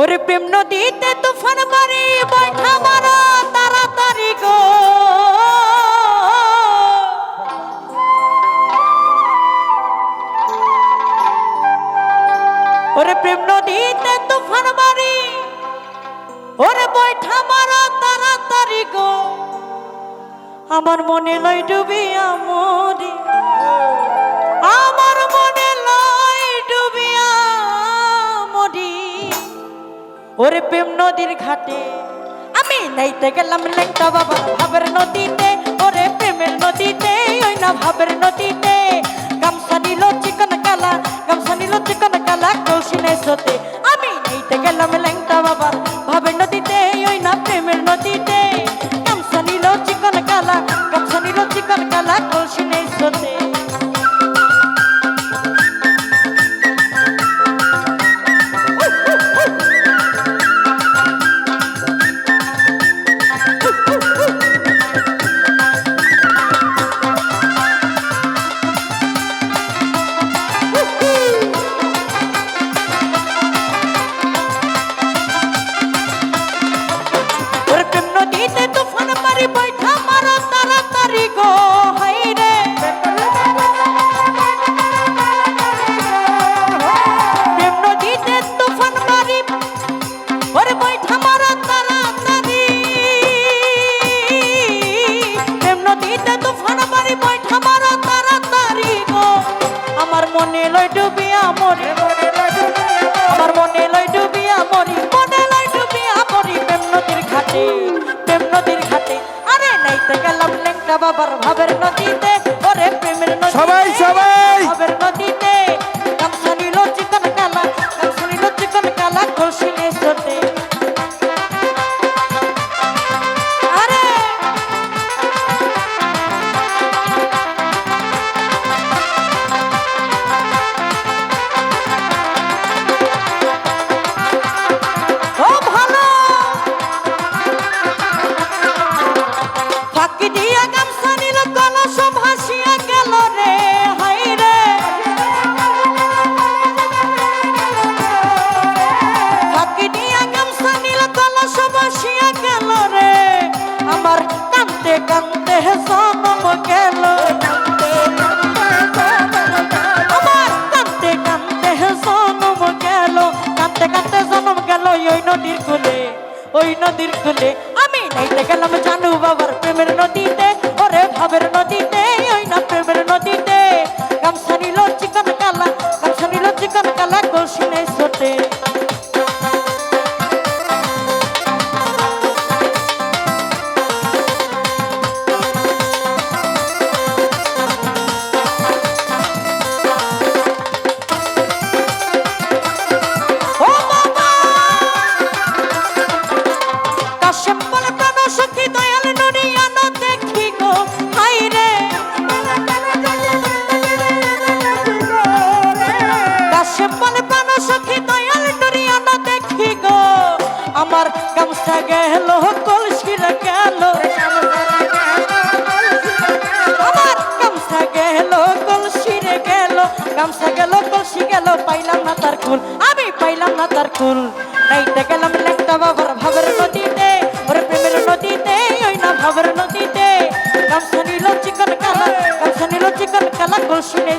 ওরে প্রেম নদীতে তুফান মারি, বৈঠা তাড়াতাড়ি গো। ওরে প্রেম নদীতে তুফান মারি বৈঠা মারা, তাড়াতাড়ি গো। আমার মনে লয় ডুবিয়া মরি, আমার মনে ওরে প্রেম নদীর ঘাটে। আমি নাইতে গেলাম লেংটা বাবা ভাবের নদীতে। ওরে প্রেমের নদীতে, ওই না ভাবের নদীতে। গামছা নিল চিকন কালা, গামছা নিল চিকন কালা কৌশিনে সতে আমি নাইতে গেলাম লেংটা বাবার মনে লয় ডুবিয়া মরি আমার। মনে লয় ডুবিয়া মরি মনে লয় ডুবিয়া মরি প্রেম নদীর ঘাটে, প্রেম নদীর ঘাটে। আরে নাইতে গেলাম লেংটা বাবার ভাবের নদীতে। ওরে পাইলাম না তার কুল আমি পাইলাম না তার কুল নাইতে গেলাম লেখটা বাবার ভাবের নদীতে, ওর প্রেমের নদীতে, ওই না ভাবের নদীতে। গামছা নিল চিকন কালা, গামছা নিল চিকন কালা কলসি নেই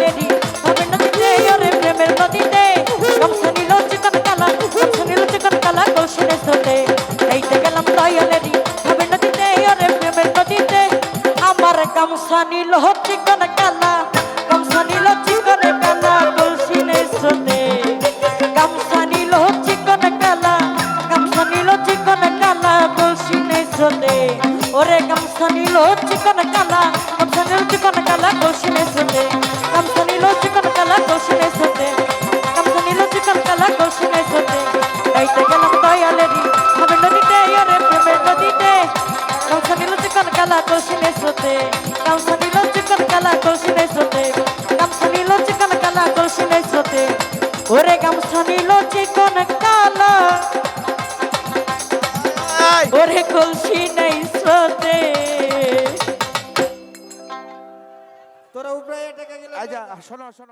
hot chicken. মন কালা। ওরে কলসি নাই সোতে তোরা উপরে টাকা আচ্ছা শোনো শোনো।